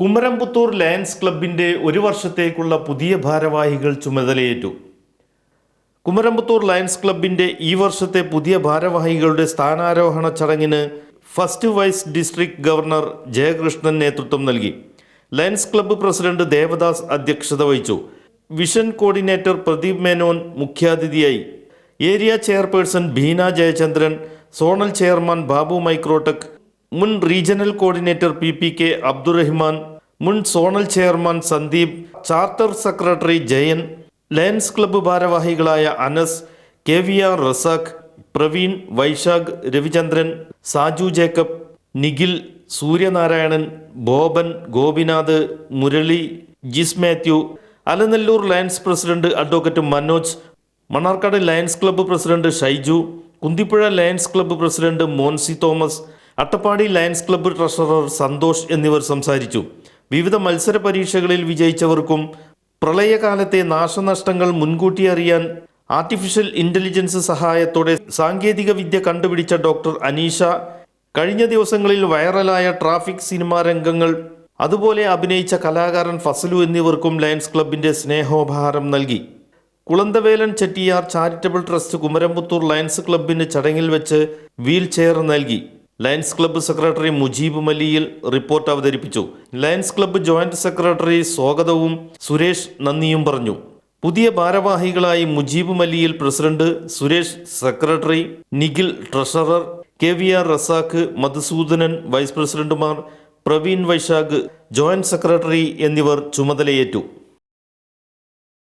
Kumaramputhur lions ക്ലബിന്റെ ഒരു വർഷത്തേക്കുള്ള പുതിയ ഭാരവാഹികൾ ചുമതലയേറ്റു. കുമരംപുത്തൂർ ലയൺസ് ക്ലബിന്റെ ഈ വർഷത്തെ പുതിയ ഭാരവാഹികളുടെ സ്ഥാനാരോഹണ ചടങ്ങിന് first vice district governor Jayakrishnan നേതൃത്വം നൽകി. ലയൺസ് ക്ലബ്ബ് പ്രസിഡന്റ് ദേവദാസ് അധ്യക്ഷത വഹിച്ചു. വിഷൻ കോർഡിനേറ്റർ പ്രദീപ് മേനോൻ മുഖ്യാതിഥിയായി. Area chairperson Beena Jayachandran zonal chairman Babu Microtech മുൻ regional coordinator P P K Abdurahiman മുൻ zonal chairman Sandeep charter secretary Jayan Lions club ഭാരവാഹികളായ Anas K V R Razak Praveen Vaishakh Ravichandran Saju Jacob Nikhil Suryanarayanan Boban Gopinath Murali Jis Mathew Alanallur Lions president advocate Manoj Mannarkkad Lions club president Shaiju Kunthipuzha Lions club president Monsi Thomas Attappadi Lions club treasurer Santhosh എന്നിവർ സംസാരിച്ചു. വിവിധ മത്സര പരീക്ഷകളിൽ വിജയിച്ചവർക്കും പ്രളയകാലത്തെ നാശനഷ്ടങ്ങൾ മുൻകൂട്ടി അറിയാൻ artificial intelligence സഹായത്തോടെ സാങ്കേതിക വിദ്യ കണ്ടുപിടിച്ച ഡോക്ടർ അനീഷ കഴിഞ്ഞ ദിവസങ്ങളിൽ വൈറലായ ട്രാഫിക് സിനിമാ രംഗങ്ങൾ അതുപോലെ അഭിനയിച്ച കലാകാരൻ ഫസലു എന്നിവർക്കും ലയൺസ് ക്ലബിന്റെ സ്നേഹോപഹാരം നൽകി. Kulanthavelan Chettiar charitable trust Kumaramputhur Lions ക്ലബിന് ചടങ്ങിൽ വെച്ച് വീൽ ചെയർ നൽകി. Lions club secretary Mujeeb Maliyil report അവതരിപ്പിച്ചു. ലയൺസ് ക്ലബ്ബ് ജോയിന്റ് സെക്രട്ടറി സ്വാഗതവും സുരേഷ് നന്ദിയും പറഞ്ഞു. പുതിയ ഭാരവാഹികളായി Mujeeb Maliyil president Suresh secretary Nikhil treasurer K V R Razak Madhusoodanan vice പ്രസിഡന്റുമാർ പ്രവീൺ വൈശാഖ് ജോയിന്റ് സെക്രട്ടറി എന്നിവർ ചുമതലയേറ്റു.